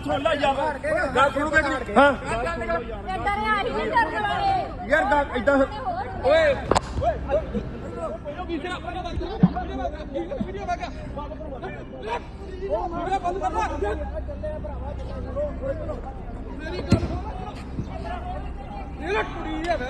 ਗੱਲ ਸੁਣ ਲੈ ਯਾਰ ਗੱਲ ਸੁਣੂ ਕਿ ਨਹੀਂ ਹਾਂ। ਤੇ ਡਰਿਆ ਨਹੀਂ ਡਰਨ ਵਾਲੇ ਯਾਰ ਗੱਲ ਇਦਾਂ ਓਏ ਚਲ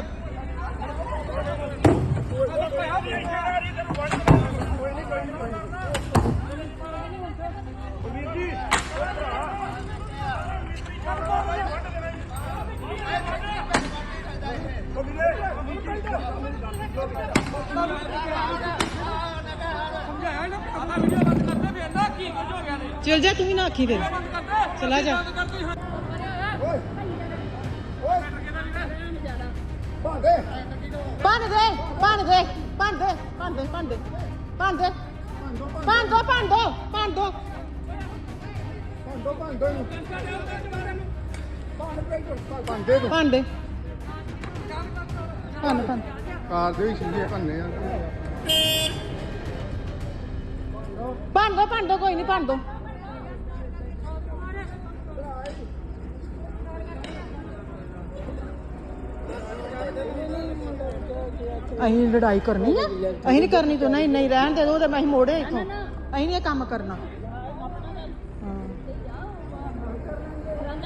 ਜਾ, ਤੂੰ ਵੀ ਨਾ ਆਖੀ ਫਿਰ। ਚਲਾ ਜਾ। ਭੰਨ ਦੇ ਭੰਨ ਦੇ ਭੰਨ ਦੇ ਭੰਨ ਦੇ ਭੰਨ ਦੇ ਭੰਨ ਦੇ, ਭੰਨ ਦੋ ਭੰਨ ਦੋ ਭੰਨ ਦੋ। ਭੰਨ ਦੇ। ਭੰਨ ਭੰਨ। ਕਾਰ ਦੇ ਵੀ ਭੰਨੇ ਆ ਭੰਨ ਦੋ ਭੰਨ ਦੋ, ਕੋਈ ਨਹੀਂ ਭੰਨ ਦੋ। ਅਸੀਂ ਲੜਾਈ ਕਰਨੀ ਆ। ਅਸੀਂ ਨਹੀਂ ਕਰਨੀ ਤੂੰ ਨਹੀਂ ਨਹੀਂ ਰਹਿਣ ਦੇ ਦੋ ਤੇ ਮੈਂ ਮੋੜੇ ਇੱਥੋਂ। ਅਸੀਂ ਨਹੀਂ ਇਹ ਕੰਮ ਕਰਨਾ। ਹਾਂ।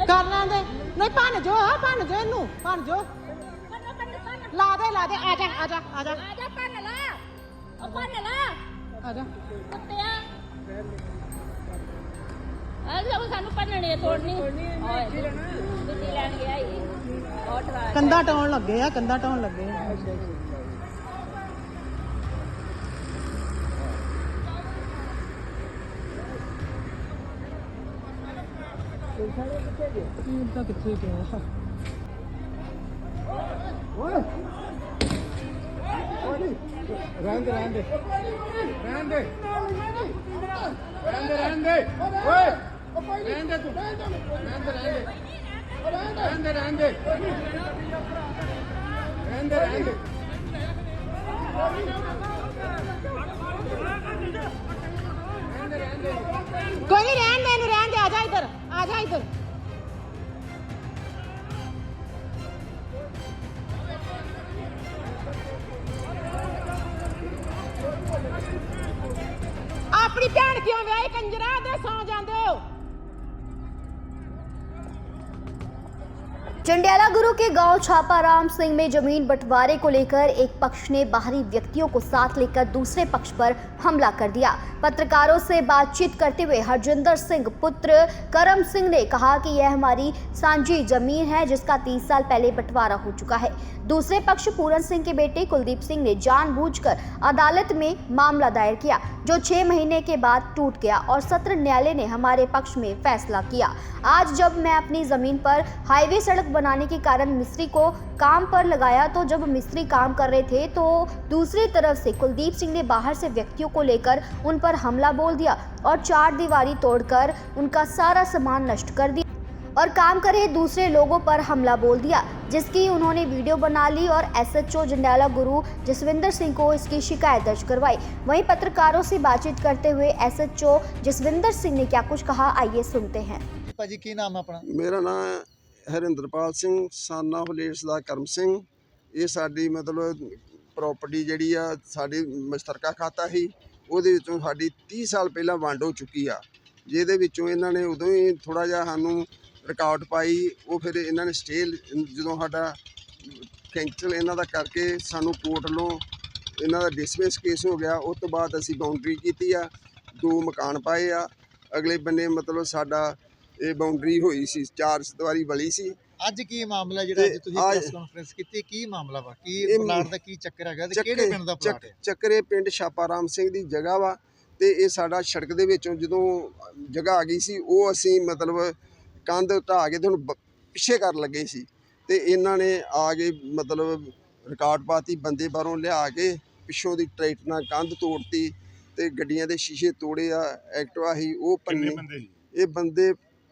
ਕਰ ਲੈਂਦੇ ਨਹੀਂ ਭੰਨ ਜੋ ਆ ਭੰਨ ਜੋ ਇਹਨੂੰ ਭੰਨ ਜੋ। ਲਾ ਦੇ ਲਾ ਦੇ। ਆ ਜਾ ਆ ਜਾ ਆ ਜਾ। ਆ ਜਾ ਭੰਨ ਲਾ। ਉਹ ਭੰਨ ਲਾ। ਆ ਜਾ। ਕੁੱਤਿਆ। ਆ ਜਾ ਸਾਨੂੰ ਭੰਨਣੇ ਤੋੜਨੀ। ਦਿੱਤੀ ਲੈਣ ਗਿਆ ਹੀ ਕੰਧਾ ਟਾਉਣ ਲੱਗੇ ਆ, ਕੰਧਾ ਟਾਉਣ ਲੱਗੇ ਆ। ਇਹ ਤਾਂ ਕਿੱਥੇ ਗਿਆ ਰਹਿਣ ਦੇ ਰਹਿਣ ਦੇ। ਰਹਿਣ ਦੇ। ਓਏ। ਰਹਿਣ ਤੂੰ। ਰਹਿਣ ਦੇ। ਰਹਿਣ ਦੇ ਰਹਿਣ ਦੇ ਕੋਈ ਨਹੀਂ, ਰਹਿਣ ਦੇ ਇਹਨੂੰ, ਰਹਿਣ ਦੇ, ਆ ਜਾ ਇੱਧਰ, ਆ ਜਾ ਇੱਧਰ। ਆਪਣੀ ਭੈਣ ਕਿਉਂ ਵਿਆਹੀ? ਕੰਜਰਾ ਦੇ ਸੌ ਜਾਂਦੇ चंडियाला गुरु के गाँव छापाराम सिंह में ज़मीन बंटवारे को लेकर एक पक्ष ने बाहरी व्यक्तियों को साथ लेकर दूसरे पक्ष पर हमला कर दिया। पत्रकारों से बातचीत करते हुए हरजिंदर सिंह पुत्र करम सिंह ने कहा कि यह हमारी सांझी ज़मीन है, जिसका 30 साल पहले बंटवारा हो चुका है। दूसरे पक्ष पूरन सिंह के बेटे कुलदीप सिंह ने जानबूझकर अदालत में मामला दायर किया, जो छह महीने के बाद टूट गया और सत्र न्यायालय ने हमारे पक्ष में फैसला किया। आज जब मैं अपनी ज़मीन पर हाईवे सड़क बनाने के कारण मिस्त्री को काम पर लगाया तो जब मिस्त्री काम कर रहे थे तो दूसरी तरफ़ से कुलदीप सिंह ने बाहर से व्यक्तियों को लेकर उन पर हमला बोल दिया और चार दीवारी तोड़कर उनका सारा सामान नष्ट कर दिया। और काम कर रहे दूसरे लोगों पर हमला बोल दिया जिसकी उन्होंने वीडियो बना ली और एसएचओ जंडाला गुरु जसविंदर सिंह को इसकी शिकायत दर्ज करवाई वहीं पत्रकारों से बातचीत करते हुए एसएचओ जसविंदर सिंह ने क्या कुछ कहा आइए सुनते हैं ਭਾਜੀ ਕੀ ਨਾਮ ਆ ਆਪਣਾ ਮੇਰਾ ਨਾਮ ਹਰਿੰਦਰਪਾਲ ਸਿੰਘ ਸਾਨਾ ਹਲੇਸ ਦਾ ਕਰਮ ਸਿੰਘ ਇਹ ਸਾਡੀ ਮਤਲਬ ਪ੍ਰਾਪਰਟੀ ਜਿਹੜੀ ਆ ਸਾਡੀ ਮਸ਼ਤਰਕਾ ਖਾਤਾ ਸੀ ਉਹਦੇ ਵਿੱਚੋਂ ਸਾਡੀ 30 ਸਾਲ ਪਹਿਲਾਂ ਵੰਡ ਹੋ ਚੁੱਕੀ ਆ ਜਿਹਦੇ ਵਿੱਚੋਂ ਇਹਨਾਂ ਨੇ ਉਦੋਂ ਹੀ ਥੋੜਾ ਜਿਹਾ ਸਾਨੂੰ ਰਿਕਾਰਡ ਪਾਈ ਉਹ ਫਿਰ ਇਹਨਾਂ ਨੇ ਸਟੇ ਜਦੋਂ ਸਾਡਾ ਕੈਂਸਲ ਇਹਨਾਂ ਦਾ ਕਰਕੇ ਸਾਨੂੰ ਕੋਰਟ ਵੱਲੋਂ ਇਹਨਾਂ ਦਾ ਡਿਸਮਿਸ ਕੇਸ ਹੋ ਗਿਆ ਉਸ ਤੋਂ ਬਾਅਦ ਅਸੀਂ ਬਾਉਂਡਰੀ ਕੀਤੀ ਆ ਦੋ ਮਕਾਨ ਪਾਏ ਆ ਅਗਲੇ ਬੰਨੇ ਮਤਲਬ ਸਾਡਾ ਇਹ ਬਾਉਂਡਰੀ ਹੋਈ ਸੀ ਚਾਰ ਦੀਵਾਰੀ ਵਲੀ ਸੀ। ਅੱਜ ਕੀ ਮਾਮਲਾ ਜਿਹੜਾ ਅੱਜ ਤੁਸੀਂ ਪ੍ਰੈਸ ਕਾਨਫਰੰਸ ਕੀਤੀ ਕੀ ਮਾਮਲਾ ਵਾ? ਕੀ ਪਲਾਟ ਦਾ ਕੀ ਚੱਕਰ ਹੈਗਾ ਤੇ ਕਿਹੜੇ ਪਿੰਡ ਦਾ ਪਲਾਟ ਹੈ? ਚੱਕ- ਚੱਕਰੇ ਪਿੰਡ ਛਾਪਾਰਾਮ ਸਿੰਘ ਦੀ ਜਗ੍ਹਾ ਵਾ ਤੇ ਇਹ ਸਾਡਾ ਸੜਕ ਦੇ ਵਿੱਚੋਂ ਜਦੋਂ ਜਗ੍ਹਾ ਆ ਗਈ ਸੀ ਉਹ ਅਸੀਂ ਮਤਲਬ ਕੰਧ ਢਾਹ ਕੇ ਤੁਹਾਨੂੰ ਬ- ਪਿੱਛੇ ਕਰਨ ਲੱਗੇ ਸੀ। ਤੇ ਇਹਨਾਂ ਨੇ ਆ ਕੇ ਮਤਲਬ ਰਿਕਾਰਡ ਪਾਤੀ ਬੰਦੇ ਬਾਹਰੋਂ ਲਿਆ ਕੇ ਪਿੱਛੋਂ ਦੀ ਟਰੈਕਟਰ ਨਾਲ ਕੰਧ ਤੋੜਤੀ ਤੇ ਗੱਡੀਆਂ ਦੇ ਸ਼ੀਸ਼ੇ ਤੋੜੇ ਆ ਐਕਟਿਵਾ ਸੀ ਉਹ ਪੰਨੇ ਇਹ ਬੰਦੇ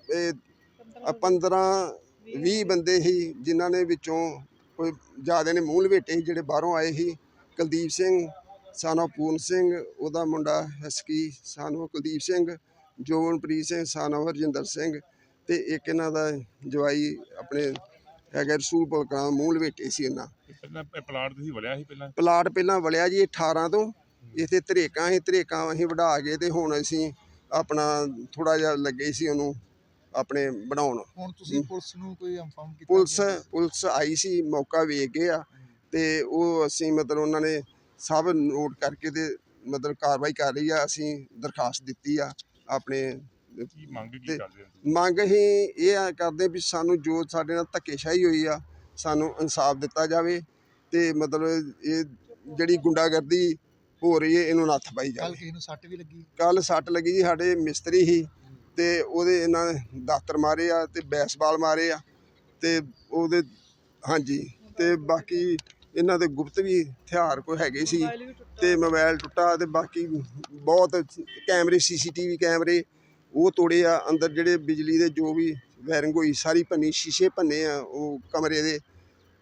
ਇਹ 15 20 ਬੰਦੇ। ਸੀ ਜਿਨ੍ਹਾਂ ਨੇ ਵਿੱਚੋਂ ਕੋਈ ਜ਼ਿਆਦਾ ਨੇ ਮੂੰਹ ਲਵੇਟੇ ਸੀ ਜਿਹੜੇ ਬਾਹਰੋਂ ਆਏ ਸੀ। ਕੁਲਦੀਪ ਸਿੰਘ ਸਾਨੋ ਪੂਰਨ ਸਿੰਘ ਉਹਦਾ ਮੁੰਡਾ ਹਸਕੀ ਸਾਨੋ ਕੁਲਦੀਪ ਸਿੰਘ ਜੋਵਨਪ੍ਰੀਤ ਸਿੰਘ ਸਾਨੋ ਹਰਜਿੰਦਰ ਸਿੰਘ ਤੇ ਇੱਕ ਇਹਨਾਂ ਦਾ ਜਵਾਈ ਆਪਣੇ ਹੈਗਾ ਰਸੂਲਪੁਰ ਕਲਾਂ ਮੂੰਹ ਲਵੇਟੇ ਸੀ ਇਹਨਾਂ। ਪਹਿਲਾਂ ਪਲਾਟ ਤੁਸੀਂ ਵਲਿਆ ਸੀ ਪਹਿਲਾਂ? ਪਲਾਟ ਪਹਿਲਾਂ ਵਲਿਆ ਜੀ 18 ਤੋਂ। ਇੱਥੇ ਧਰੇਕਾਂ ਸੀ ਧਰੇਕਾਂ ਅਸੀਂ ਵਢਾ ਕੇ ਤੇ ਹੁਣ ਅਸੀਂ ਆਪਣਾ ਥੋੜਾ ਜਿਹਾ ਲੱਗੇ ਸੀ ਉਹਨੂੰ ਆਪਣੇ ਬਣਾਉਣ। ਹੁਣ ਤੁਸੀਂ ਪੁਲਿਸ ਨੂੰ ਕੋਈ ਇਨਫਾਰਮ ਕੀਤਾ ਪੁਲਿਸ ਪੁਲਿਸ ਆਈ ਸੀ ਮੌਕਾ ਵੇਖ ਗਏ ਆ ਤੇ ਉਹ ਅਸੀਂ ਮਤਲਬ ਉਹਨਾਂ ਨੇ ਸਭ ਨੋਟ ਕਰਕੇ ਤੇ ਮਤਲਬ ਕਾਰਵਾਈ ਕਰ ਰਹੀ ਆ ਅਸੀਂ ਦਰਖਾਸਤ ਦਿੱਤੀ ਆ ਆਪਣੇ ਕੀ ਮੰਗ ਕੀ ਹੋ ਤੁਸੀਂ? ਮੰਗ ਅਸੀਂ ਇਹ ਆ ਕਰਦੇ ਵੀ ਸਾਨੂੰ ਜੋ ਸਾਡੇ ਨਾਲ ਧੱਕੇਸ਼ਾਹੀ ਹੋਈ ਆ ਸਾਨੂੰ ਇਨਸਾਫ ਦਿੱਤਾ ਜਾਵੇ ਤੇ ਮਤਲਬ ਇਹ ਜਿਹੜੀ ਗੁੰਡਾਗਰਦੀ ਹੋ ਰਹੀ ਹੈ ਇਹਨੂੰ ਨੱਥ ਪਾਈ ਕੱਲ ਜਾਵੇ। ਕਿਸੇ ਨੂੰ ਸੱਟ ਵੀ ਲੱਗੀ। ਕੱਲ ਸੱਟ ਲੱਗੀ ਜੀ ਸਾਡੇ ਮਿਸਤਰੀ ਹੀ ਤੇ ਉਹਦੇ ਇਹਨਾਂ ਨੇ ਦਾਤਰ ਮਾਰੇ ਆ ਤੇ ਬੈਸਬਾਲ ਮਾਰੇ ਆ ਤੇ ਉਹਦੇ ਹਾਂਜੀ ਤੇ ਬਾਕੀ ਇਹਨਾਂ ਦੇ ਗੁਪਤ ਵੀ ਹਥਿਆਰ ਕੋਈ ਹੈਗੇ ਸੀ ਤੇ ਮੋਬਾਈਲ ਟੁੱਟਾ ਤੇ ਬਾਕੀ ਬਹੁਤ ਕੈਮਰੇ ਸੀਸੀਟੀਵੀ ਕੈਮਰੇ ਉਹ ਤੋੜੇ ਆ ਅੰਦਰ ਜਿਹੜੇ ਬਿਜਲੀ ਦੇ ਜੋ ਵੀ ਵਾਇਰਿੰਗ ਹੋਈ ਸਾਰੀ ਭੰਨੀ ਸ਼ੀਸ਼ੇ ਭੰਨੇ ਆ ਉਹ ਕਮਰੇ ਦੇ।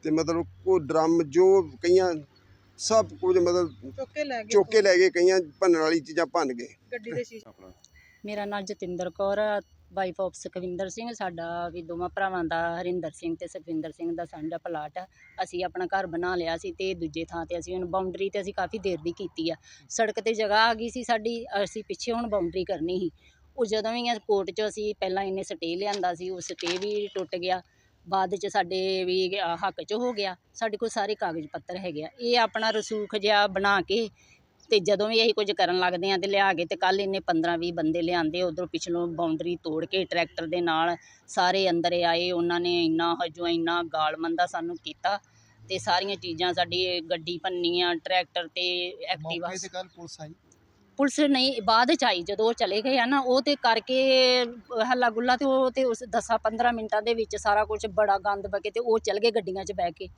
ਤੇ ਮਤਲਬ ਉਹ ਡਰਮ ਜੋ ਕਈਆਂ ਸਭ ਕੁਝ ਮਤਲਬ ਚੁੱਕ ਲੈ ਚੁੱਕ ਕੇ ਲੈ ਗਏ ਕਈਆਂ ਭੰਨਣ ਵਾਲੀ ਚੀਜ਼ਾਂ ਭੰਨ ਗਏ। ਗੱਡੀ ਦੇ ਸ਼ੀਸ਼ੇ। ਆਪਣਾ। ਮੇਰਾ ਨਾਮ ਜਤਿੰਦਰ ਕੌਰ ਆ ਵਾਈਫ ਆਫ ਸੁਖਵਿੰਦਰ ਸਿੰਘ ਸਾਡਾ ਵੀ ਦੋਵਾਂ ਭਰਾਵਾਂ ਦਾ ਹਰਿੰਦਰ ਸਿੰਘ ਤੇ ਸੁਖਵਿੰਦਰ ਸਿੰਘ ਦਾ ਸਾਂਝਾ ਪਲਾਟ ਆ। ਅਸੀਂ ਆਪਣਾ ਘਰ ਬਣਾ ਲਿਆ ਸੀ ਤੇ ਦੂਜੇ ਥਾਂ ਤੇ ਅਸੀਂ ਹੁਣ ਬਾਉਂਡਰੀ ਤੇ ਅਸੀਂ ਕਾਫੀ ਦੇਰ ਦੀ ਕੀਤੀ ਆ। ਸੜਕ ਤੇ ਜਗ੍ਹਾ ਆ ਗਈ ਸੀ ਸਾਡੀ ਅਸੀਂ ਪਿੱਛੇ ਹੁਣ ਬਾਉਂਡਰੀ ਕਰਨੀ ਸੀ। ਉਹ ਜਦੋਂ ਵੀ ਕੋਰਟ 'ਚ ਅਸੀਂ ਪਹਿਲਾਂ ਇਹਨੇ ਸਟੇ ਲਿਆਂਦਾ ਸੀ, ਉਹ ਸਟੇ ਵੀ ਟੁੱਟ ਗਿਆ। ਬਾਅਦ 'ਚ ਸਾਡੇ ਵੀ ਹੱਕ 'ਚ ਹੋ ਗਿਆ। ਸਾਡੇ ਕੋਲ ਸਾਰੇ ਕਾਗਜ਼ ਪੱਤਰ ਹੈਗੇ ਆ। ਇਹ ਆਪਣਾ ਰਸੂਖ ਜਿਹਾ ਬਣਾ ਕੇ ਤੇ ਜਦੋਂ ਵੀ ਅਸੀਂ ਕੁਝ ਕਰਨ ਲੱਗਦੇ ਆ ਤੇ ਲਿਆ ਕੇ ਤੇ ਕੱਲ ਇਹਨੇ 15 20 ਬੰਦੇ ਲਿਆਂਦੇ, ਉਧਰੋਂ ਪਿਛਲੋਂ ਬਾਉਂਡਰੀ ਤੋੜ ਕੇ ਟਰੈਕਟਰ ਦੇ ਨਾਲ ਸਾਰੇ ਅੰਦਰ ਆਏ। ਉਹਨਾਂ ਨੇ ਇੰਨਾ ਹਜੋ ਇੰਨਾ ਗਾਲ ਮੰਦਾ ਸਾਨੂੰ ਕੀਤਾ ਤੇ ਸਾਰੀਆਂ ਚੀਜ਼ਾਂ ਸਾਡੀ ਗੱਡੀ ਭੰਨੀ ਆ ਟਰੈਕਟਰ ਤੇ ਐਕਟਿਵਾ ਮੌਕੇ ਤੇ ਕੱਲ ਪੁਲਿਸ ਆਈ। ਪੁਲਿਸ ਨਹੀਂ ਬਾਅਦ ਚ ਆਈ ਜਦੋਂ ਉਹ ਚਲੇ ਗਏ ਆ ਨਾ ਉਹ ਤੇ ਕਰਕੇ ਹੱਲਾ ਗੁੱਲਾ ਤੇ ਉਹ ਤੇ ਉਸ 10 15 ਮਿੰਟਾਂ ਦੇ ਵਿੱਚ ਸਾਰਾ ਕੁਝ ਬੜਾ ਗੰਦ ਬਕੇ ਤੇ ਉਹ ਚਲ ਗਏ ਗੱਡੀਆਂ 'ਚ ਬਹਿ ਕੇ।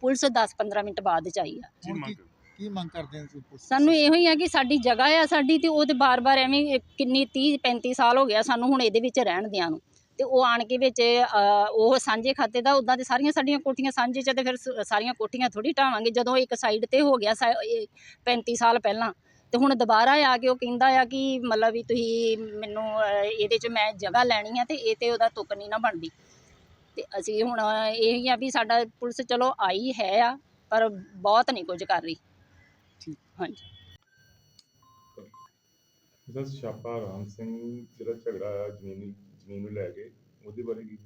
ਪੁਲਿਸ 10 15 ਮਿੰਟ ਬਾਅਦ ਚ ਆਈ ਆ। ਕੀ ਮੰਗ ਕੀ? ਕੀ ਮੰਗ ਕਰਦੇ ਹੋ ਤੁਸੀਂ ਪੁਲਿਸ ਸਾਨੂੰ ਇਹੋ ਹੀ ਆ ਕਿ ਸਾਡੀ ਜਗ੍ਹਾ ਆ ਸਾਡੀ ਤੇ ਉਹ ਤੇ ਬਾਰ-ਬਾਰ ਐਵੇਂ ਕਿੰਨੀ 30 35 ਸਾਲ ਹੋ ਗਿਆ ਸਾਨੂੰ ਹੁਣ ਇਹਦੇ ਵਿੱਚ ਰਹਿਣ ਦਿਆਂ ਨੂੰ। ਤੇ ਉਹ ਆਣ ਕੇ ਵਿੱਚ ਉਹ ਸਾਂਝੇ ਖਾਤੇ ਦਾ ਉਦਾਂ ਤੇ ਸਾਰੀਆਂ ਸਾਡੀਆਂ ਕੋਠੀਆਂ ਸਾਂਝੇ ਚ ਤੇ ਫਿਰ ਸਾਰੀਆਂ ਕੋਠੀਆਂ ਥੋੜੀ ਢਾਵਾਂਗੇ। ਜਦੋਂ ਇੱਕ ਸਾਈਡ ਤੇ ਹੋ ਗਿਆ ਸਾ- ਇਹ 35 ਸਾਲ ਪਹਿਲਾਂ ਤੇ ਹੁਣ ਦੁਬਾਰਾ ਆ ਕੇ ਉਹ ਕਹਿੰਦਾ ਆ ਕਿ ਮਤਲਬ ਵੀ ਤੁਸੀਂ ਮੈਨੂੰ ਇਹਦੇ ਚ ਮੈਂ ਜਗ੍ਹਾ ਲੈਣੀ ਆ ਤੇ ਇਹ ਤੇ ਉਹਦਾ ਤੁੱਕ ਨਹੀਂ ਨਾ ਬਣਦੀ। ਤੇ ਅਸੀਂ ਹੁਣ ਇਹ ਹੀ ਆ ਵੀ ਸਾਡਾ ਪੁਲਿਸ ਚਲੋ ਆਈ ਹੈ ਆ ਪਰ ਬਹੁਤ ਨਹੀਂ ਕੁਝ ਕਰ ਰਹੀ। ਹਾਂਜੀ। ਇਹਦਾ ਛਾਪਾ ਰਾਮ ਸਿੰਘ ਜਿਹੜਾ ਝਗੜਾ ਆ ਜ਼ਮੀਨੀ ਜ਼ਮੀਨ ਨੂੰ ਲੈ ਕੇ ਉਹਦੇ ਬਾਰੇ ਕੀ?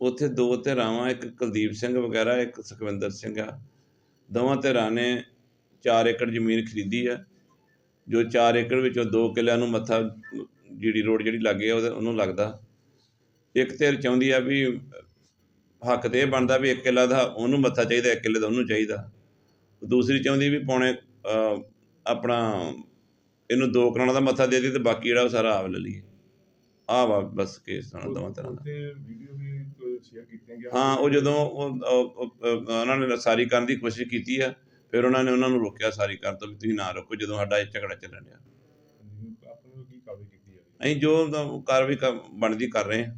ਉੱਥੇ ਦੋ ਧਿਰਾਵਾਂ ਇੱਕ ਕੁਲਦੀਪ ਸਿੰਘ ਵਗੈਰਾ ਇੱਕ ਸੁਖਵਿੰਦਰ ਸਿੰਘ ਆ। ਦੋਵਾਂ ਧਿਰਾਂ ਨੇ 4 ਏਕੜ ਜ਼ਮੀਨ ਖਰੀਦੀ ਆ। ਜੋ 4 ਏਕੜ ਵਿੱਚੋਂ 2 ਕਿੱਲਿਆਂ ਨੂੰ ਮੱਥਾ ਜੀੜੀ ਰੋਡ ਜਿਹੜੀ ਲੱਗੇ ਆ ਉਹਨੂੰ ਲੱਗਦਾ। ਇੱਕ ਧਿਰ ਚਾਹੁੰਦੀ ਆ ਵੀ ਹੱਕ ਤੇ ਬਣਦਾ ਵੀ ਇੱਕ ਕਿੱਲਾ ਦਾ ਉਹਨੂੰ ਮੱਥਾ ਚਾਹੀਦਾ ਇੱਕ ਕਿੱਲੇ ਦਾ ਉਹਨੂੰ ਚਾਹੀਦਾ। ਦੂਸਰੀ ਚਾਹੁੰਦੀ ਵੀ ਪੌਣੇ ਆਪਣਾ ਇਹਨੂੰ ਦੋ ਕਰਾਉਣਾ ਦਾ ਮੱਥਾ ਦੇ ਦੇ ਤੇ ਬਾਕੀ ਜਿਹੜਾ ਉਹ ਸਾਰਾ ਆਪ ਲੈ ਲਈਏ। ਆਹ ਵਾ ਬਸ ਕੇਸ ਨਾਲ ਦੋਵਾਂ ਤਰ੍ਹਾਂ ਦਾ। ਉੱਥੇ ਵੀਡੀਓ ਵੀ ਸ਼ੇਅਰ ਕੀਤੀਆਂ ਗਿਆ? ਹਾਂ ਉਹ ਜਦੋਂ ਉਹ ਉਹ- ਉਹ- ਉਹ- ਉਹਨਾਂ ਨੇ ਸਾਰੀ ਕਰਨ ਦੀ ਕੋਸ਼ਿਸ਼ ਕੀਤੀ ਆ ਫਿਰ ਉਹਨਾਂ ਨੇ ਉਹਨਾਂ ਨੂੰ ਰੋਕਿਆ ਸਾਰੀ ਕਰਨ ਤੋਂ ਵੀ ਤੁਸੀਂ ਨਾ ਰੋਕੋ ਜਦੋਂ ਸਾਡਾ ਇਹ ਝਗੜਾ ਚੱਲਣ ਡਿਆ। ਆਪਾਂ ਨੂੰ ਕੀ ਕਾਰਵਾਈ ਕੀਤੀ ਹੈ ਅਸੀਂ ਜੋ ਕਾਰਵਾਈ ਬਣਦੀ ਕਰ ਰਹੇ ਹਾਂ।